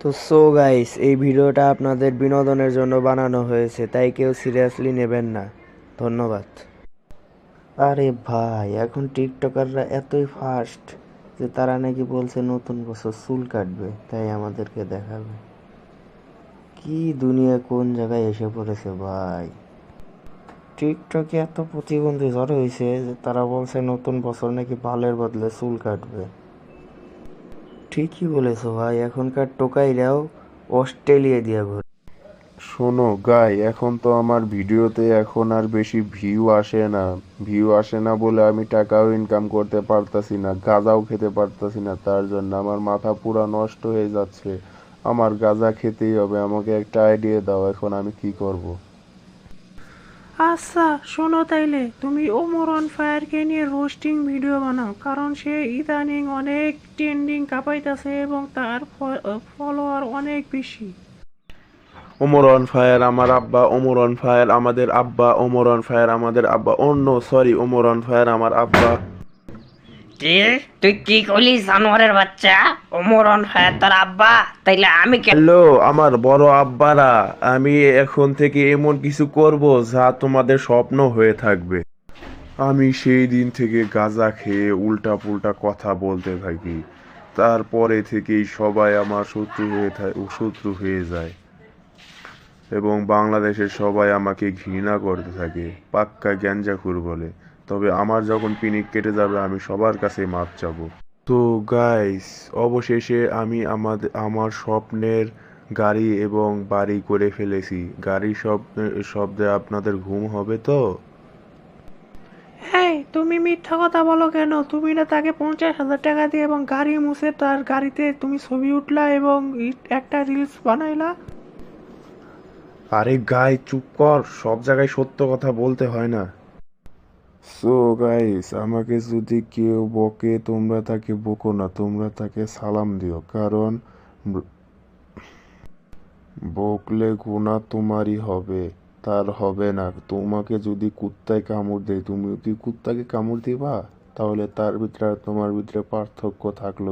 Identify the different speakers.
Speaker 1: তো so guys এই ভিডিওটা আপনাদের বিনোদনের জন্য বানানো হয়েছে, তাই কেউ সিরিয়াসলি নেবেন না। ধন্যবাদ। আরে ভাই, এখন টিকটকাররা এতই ফাস্ট যে তারা নাকি বলছে নতুন বছর চুল কাটবে, তাই আমাদেরকে দেখাবে। কি দুনিয়া কোন জায়গায় এসে পড়েছে ভাই? টিকটকে এত প্রতিবন্ধী জড়ো হয়েছে যে তারা বলছে নতুন বছর নাকি বালের বদলে চুল কাটবে। ঠিকই বলেছ ভাই, এখনকার টোকাইরাও অস্ট্রেলিয়া দিয়ে ঘুরে।
Speaker 2: শোনো গাই এখন তো আমার ভিডিওতে এখন আর বেশি ভিউ আসে না। ভিউ আসে না বলে আমি টাকাও ইনকাম করতে পারতাছি না, গাঁজাও খেতে পারতাছি না, তার জন্য আমার মাথা পুরা নষ্ট হয়ে যাচ্ছে। আমার গাঁজা খেতেই হবে, আমাকে একটা আইডিয়া দাও, এখন আমি কি করব।
Speaker 3: আচ্ছা শোনো তাইলে, তুমি ওমর অন ফায়ারকে নিয়ে রোস্টিং ভিডিও বানাও, কারণ সে ইদানিং অনেক ট্রেন্ডিং কাঁপাইতেছে এবং তার ফলোয়ার অনেক বেশি।
Speaker 2: ওমর অন ফায়ার আমার আব্বা, ওমর অন ফায়ার আমাদের আব্বা, ওমর অন ফায়ার আমাদের আব্বা, অন্য সরি ওমর অন ফায়ার আমার আব্বা।
Speaker 4: কি? তুই কি করলি, জানোয়ারের বাচ্চা? ওমর অন তোর আব্বা? তাইলে আমি
Speaker 2: হ্যালো, আমার বড় আব্বারা, আমি এখন থেকে এমন কিছু করব যা তোমাদের স্বপ্ন হয়ে থাকবে। আমি সেই দিন থেকে গাঁজা খেয়ে উল্টা পুল্টা কথা বলতে থাকি। তারপরে থেকেই সবাই আমার শত্রু হয়ে থাকে শত্রু হয়ে যায়। এবং বাংলাদেশের সবাই আমাকে ঘৃণা করতে থাকে, পাক্কা গ্যাঞ্জাখুর বলে। তবে আমার যখন পিনিক কেটে যাবে আমি সবার কাছে মাপ চাবো। তো গাইস অবশেষে আমি আমাদের আমার স্বপ্নের গাড়ি এবং বাড়ি করে ফেলেছি। গাড়ি সব শব্দে আপনাদের ঘুম হবে তো?
Speaker 3: হ্যাঁ তুমি মিথ্যা কথা বলো কেন? তুমি না তাকে পঞ্চাশ হাজার টাকা দিয়ে এবং গাড়ি মুছে তার গাড়িতে তুমি ছবি উঠলা এবং একটা রিলস বানাইলা?
Speaker 2: আরে গাই চুপ কর। সব জায়গায় সত্য কথা বলতে হয় না। সো গাইস আমাকে যদি কেউ বকে, তোমরা তাকে বকো না, তোমরা তাকে সালাম দিও, কারণ বকলে গুণা তোমারই হবে, তার হবে না। তোমাকে যদি কুত্তায় কামড় দেয়, তুমি কি কুত্তাকে কামড় দিবা? তাহলে তার ভিতরে আর তোমার ভিতরে পার্থক্য থাকল